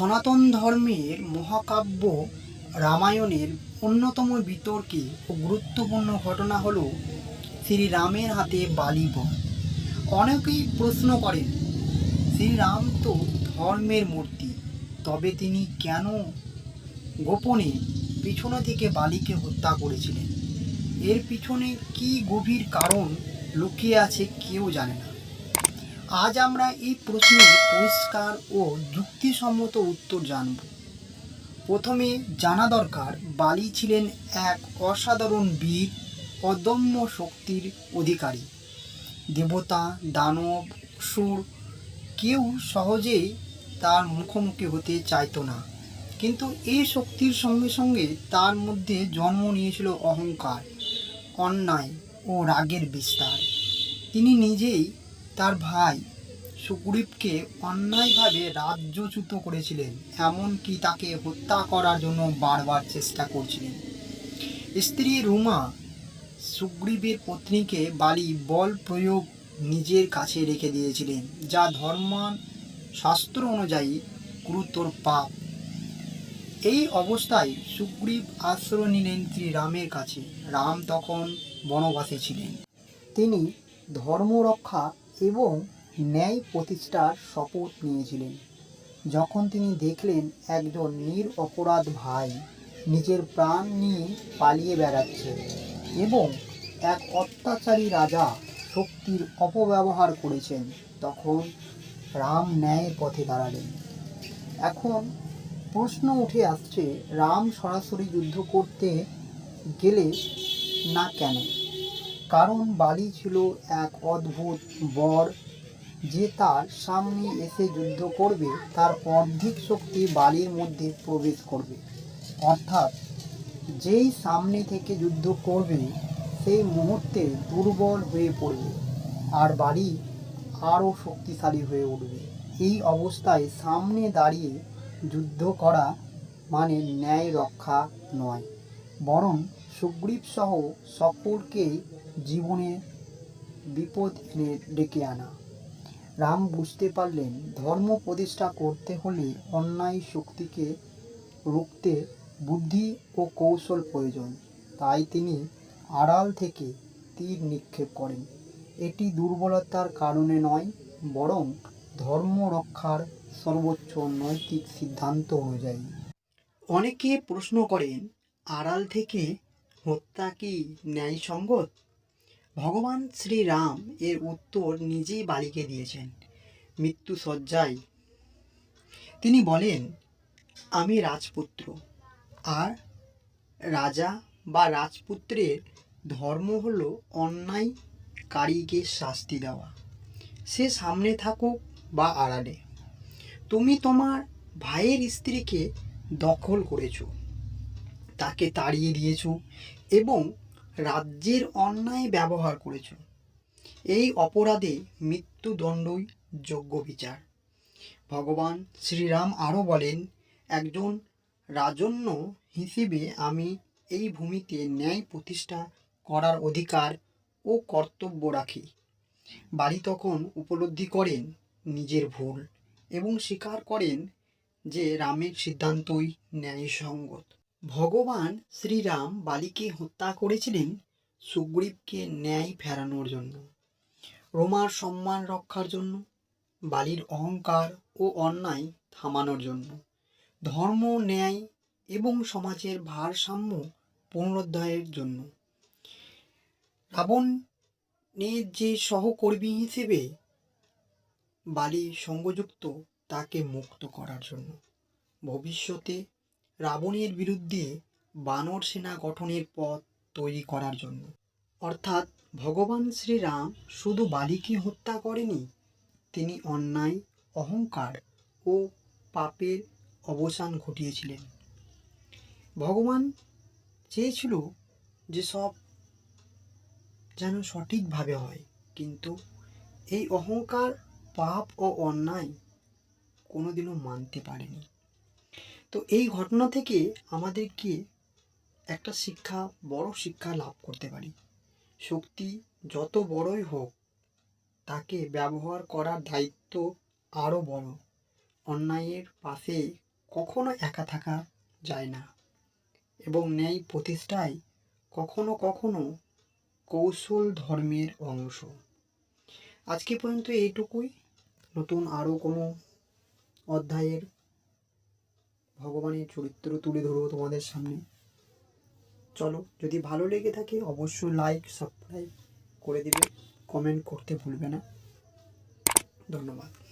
সনাতন ধর্মের মহাকাব্য রামায়ণের অন্যতম বিতর্কে ও গুরুত্বপূর্ণ ঘটনা হল শ্রীরামের হাতে বালি বধ অনেকেই প্রশ্ন করেন, শ্রীরাম তো ধর্মের মূর্তি, তবে তিনি কেন গোপনে পিছনে থেকে বালিকে হত্যা করেছিলেন? এর পিছনে কি গভীর কারণ লুকিয়ে আছে কেউ জানে না। আজ আমরা এই প্রশ্নের পরিষ্কার ও যুক্তিসম্মত উত্তর জানব। প্রথমে জানা দরকার, বালি ছিলেন এক অসাধারণ বীর, অদম্য শক্তির অধিকারী। দেবতা, দানব সুর কেউ সহজেই তার মুখোমুখি হতে চাইতো না। কিন্তু এই শক্তির সঙ্গে সঙ্গে তার মধ্যে জন্ম নিয়েছিল অহংকার, অন্যায় ও রাগের বিস্তার। তিনি নিজেই তার ভাই সুগ্রীবকে অন্যায়ভাবে রাজ্যচ্যুত করেছিলেন, এমনকি তাকে হত্যা করার জন্য বারবার চেষ্টা করছিলেন। স্ত্রী রুমা সুগ্রীবের পত্নীকে বালি বল প্রয়োগ নিজের কাছে রেখে দিয়েছিলেন, যা ধর্মান শাস্ত্র অনুযায়ী গুরুতর পাপ। এই অবস্থায় সুগ্রীব আশ্রয় নিলেন শ্রীরামের কাছে। রাম তখন বনবাসে ছিলেন। তিনি ধর্ম রক্ষা এবং ন্যায় প্রতিষ্ঠার শপথ নিয়েছিলেন। যখন তিনি দেখলেন একজন নির অপরাধ ভাই নিজের প্রাণ নিয়ে পালিয়ে বেড়াচ্ছে এবং এক অত্যাচারী রাজা শক্তির অপব্যবহার করেছেন, তখন রাম ন্যায়ের পথে দাঁড়ালেন। এখন প্রশ্ন উঠে আসছে, রাম সরাসরি যুদ্ধ করতে গেলে না কেন? কারণ বালি ছিল এক অদ্ভুত বর যে তার সামনে এসে যুদ্ধ করবে, তার অর্ধেক শক্তি বালির মধ্যে প্রবেশ করবে। অর্থাৎ, যেই সামনে থেকে যুদ্ধ করবে, সেই মুহূর্তে দুর্বল হয়ে পড়বে আর বাড়ি আরও শক্তিশালী হয়ে উঠবে। এই অবস্থায় সামনে দাঁড়িয়ে যুদ্ধ করা মানে ন্যায় রক্ষা নয়, বরং সুগ্রীব সহ সকলকেই জীবনে বিপদ এনে ডেকে আনা। রাম বুঝতে পারলেন, ধর্ম প্রতিষ্ঠা করতে হলে অন্যায় শক্তিকে রুখতে বুদ্ধি ও কৌশল প্রয়োজন। তাই তিনি আড়াল থেকে তীর নিক্ষেপ করেন। এটি দুর্বলতার কারণে নয়, বরং ধর্ম রক্ষার সর্বোচ্চ নৈতিক সিদ্ধান্ত অনুযায়ী। অনেকে প্রশ্ন করেন, আড়াল থেকে হত্যা কি ন্যায়সঙ্গত? ভগবান শ্রীরাম এর উত্তর নিজেই বালিকে দিয়েছেন। মৃত্যু সজ্জায় তিনি বলেন, আমি রাজপুত্র। আর রাজা বা রাজপুত্রের ধর্ম হলো অন্যায়কারীকে শাস্তি দেওয়া। সে সামনে থাকুক বা আড়ালে। তুমি তোমার ভাইয়ের স্ত্রীকে দখল করেছ। তাকে তাড়িয়ে দিয়েছ এবং রাজ্যের অন্যায় ব্যবহার করেছ। এই অপরাধে মৃত্যুদণ্ডই যোগ্য বিচার। ভগবান শ্রীরাম আরও বলেন, একজন রাজন্য হিসেবে আমি এই ভূমিতে ন্যায় প্রতিষ্ঠা করার অধিকার ও কর্তব্য রাখি। বালি তখন উপলব্ধি করেন নিজের ভুল এবং স্বীকার করেন যে রামের সিদ্ধান্তই ন্যায়সঙ্গত। ভগবান শ্রীরাম বালিকে হত্যা করেছিলেন সুগ্রীবকে ন্যায় ফেরানোর জন্য, রোমার সম্মান রক্ষার জন্য, বালির অহংকার ও অন্যায় থামানোর জন্য। ধর্ম, ন্যায় এবং সমাজের ভারসাম্য পুনরুদ্ধারের জন্য। রাবণের যে সহকর্মী হিসেবে বালি সঙ্গযুক্ত, তাকে মুক্ত করার জন্য। ভবিষ্যতে রাবণের বিরুদ্ধে বানর সেনা গঠনের পথ তৈরি করার জন্য। অর্থাৎ ভগবান শ্রীরাম শুধু বালিকে হত্যা করেনি, তিনি অন্যায়, অহংকার ও পাপের অবসান ঘটিয়েছিলেন। ভগবান চেয়েছিল যে সব যেন সঠিকভাবে হয়, কিন্তু এই অহংকার, পাপ ও অন্যায় কোনোদিনও মানতে পারেনি। তো এই ঘটনা থেকে আমাদেরকে একটা শিক্ষা, বড় শিক্ষা লাভ করতে পারি? শক্তি যত বড়ই হোক, তাকে ব্যবহার করার দায়িত্ব আরও বড়। অন্যায়ের পাশে কখনো একা থাকা যায় না এবং ন্যায় প্রতিষ্ঠায় কখনো কখনো কৌশল ধর্মের অংশ। আজকে পর্যন্ত এইটুকুই। নতুন আরও কোনো অধ্যায়ের ভগবানের চরিত্র তুলে ধরবো তোমাদের সামনে। চলো, যদি ভালো লেগে থাকে অবশ্যই লাইক সাবস্ক্রাইব করে দিবে। কমেন্ট করতে ভুলবে না। ধন্যবাদ।